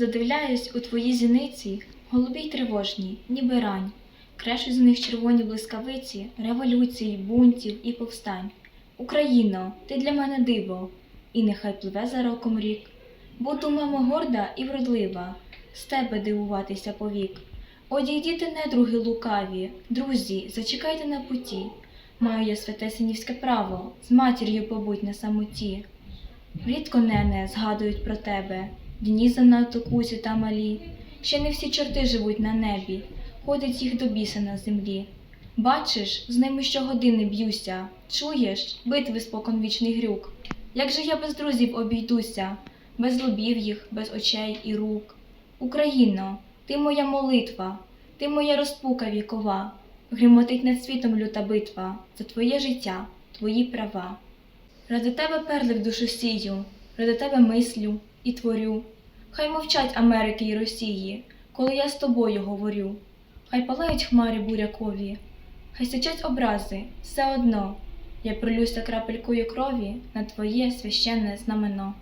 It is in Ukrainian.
Задивляюсь у твої зіниці, голубі й тривожні, ніби рань. Крешуть з них червоні блискавиці, революцій, бунтів і повстань. Україно, ти для мене диво, і нехай пливе за роком рік. Буду, мамо, горда і вродлива, з тебе дивуватися повік. Одійдіте, недруги лукаві, друзі, зачекайте на путі. Маю я святе синівське право, з матір'ю побудь на самоті. Рідко, нене, згадують про тебе, дні занадто кузі та малі. Ще не всі чорти живуть на небі, ходить їх до біса на землі. Бачиш, з ними щогодини б'юся, чуєш, битви споконвічний грюк. Як же я без друзів обійдуся, без лобів їх, без очей і рук. Україно, ти моя молитва, ти моя розпука вікова, гримотить над світом люта битва за твоє життя, твої права. Ради тебе перли в душу сію, ради тебе мислю і творю. Хай мовчать Америки й Росії, коли я з тобою говорю. Хай палають хмари бурякові, хай сичать образи, все одно. Я пролюся крапелькою крові на твоє священне знамено.